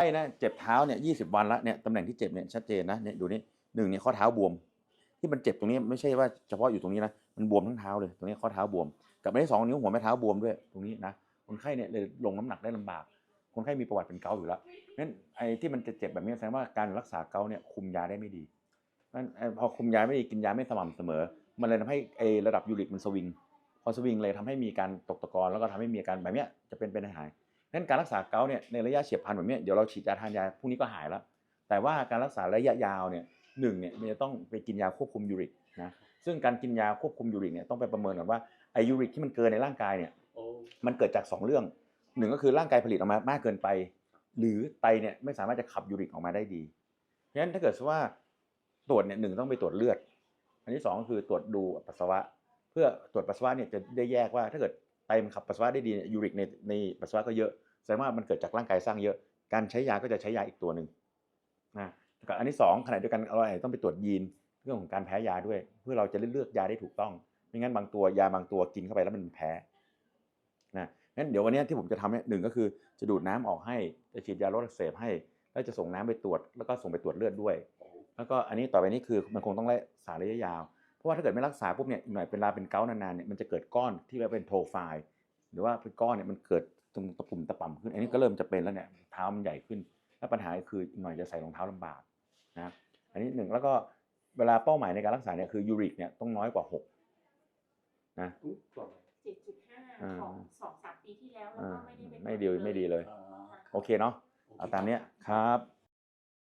ไอ้นะเจ็บเท้าเนี่ยยีวันละเนี่ยตำแหน่งที่เจ็บเนี่ยชัดเจนนะเนี่ยดูนี่หนึ่งเนี่ยข้อเท้าบวม ที่มันเจ็บตรงนี้ไม่ใช่ว่าเฉพาะอยู่ตรงนี้นะมันบวมทั้งเท้าเลยตรงนี้ข้อเท้าบวม กับไม่ได้สองนิ้วหัวแม่เท้าบวมด้วยตรงนี้นะคนไข้เนี่ยเลยลงน้ำหนักได้ลำบาก คนไข้มีประวัติเป็นเกาอยู่แล้วงั้นไอ้ที่มันจะเจ็บแบบนี้แสดงว่าการรักษาเกาเนี่ยคุมยาได้ไม่ดีงั้นพอคุมยาไม่ดีกินยาไม่สม่ำเสมอ มันเลยทำให้ไอ้ระดับยูริกมันสวิง พอสวิงเลยทำให้มีการตกตะกอนแล้วก็ทำให้มีอาการแบบเนี้ยจะเป็นเป็นหาย งั้นการรักษาเกาต์เนี่ยในระยะเฉียบพลันแบบเนี้ยเดี๋ยวเราฉีดยาทานยาพรุ่งนี้ก็หายแล้ว แต่ว่าการรักษาระยะยาวเนี่ยหนึ่งเนี่ยมันจะต้องไปกินยาควบคุมยูริกนะซึ่งการกินยาควบคุมยูริกเนี่ยต้องไปประเมินก่อนว่าไอยูริกที่มันเกินในร่างกายเนี่ยโอ้มันเกิดจาก 2 เรื่องหนึ่งก็คือร่างกายผลิตออกมามากเกินไป หรือไตเนี่ยไม่สามารถจะขับยูริกออกมาได้ดีเพราะฉะนั้นถ้าเกิดว่าตรวจเนี่ยหนึ่งต้องไปตรวจเลือด อันที่สองก็คือตรวจดูปัสสาวะ เพื่อตรวจปัสสาวะเนี่ยจะได้แยกว่าถ้าเกิด ไตมันขับปัสสาวะได้ดียูริกในในปัสสาวะก็เยอะแสดงว่ามันเกิดจากร่างกายสร้างเยอะ การใช้ยาก็จะใช้ยาอีกตัวหนึ่งนะกับอันที่สองขณะเดียวกันเราอาจจะต้องไปตรวจยีนเรื่องของการแพ้ยาด้วย เพื่อเราจะเลือกยาได้ถูกต้องไม่งั้นบางตัวยาบางตัวกินเข้าไปแล้วมันแพ้นะงั้นเดี๋ยววันนี้ที่ผมจะทำเนี่ยหนึ่งก็คือจะดูดน้ำออกให้จะฉีดยาลดอักเสบให้ แล้วจะส่งน้ำไปตรวจ แล้วก็ส่งไปตรวจเลือดด้วย แล้วก็อันนี้ต่อไปนี้คือมันคงต้องรักษาระยะยาว เพราะว่าถ้าเกิดไม่รักษาปุ๊บเนี่ยอีกหน่อยเป็นลาเป็นเกาต์นานๆเนี่ยมันจะเกิดก้อนที่เรียกว่าเป็นโทไฟล์หรือว่าเป็นก้อนเนี่ยมันเกิดตรงตะปุ่มตะป่ำขึ้น อันนี้ก็เริ่มจะเป็นแล้วเนี่ยเท้ามันใหญ่ขึ้น แล้วปัญหาคืออีกหน่อยจะใส่รองเท้าลำบากนะอันนี้หนึ่งแล้วก็เวลาเป้าหมายในการรักษาเนี่ยคือยูริกเนี่ยต้องน้อยกว่าหกนะอุ๊ยกล่องเจ็ดจุดห้าอ่าของสองสามปีที่แล้วแล้วอ่าก็ไม่ได้เป็นไม่ดีไม่ดีเลยอ่าโอเคเนาะเอาตามเนี้ยครับ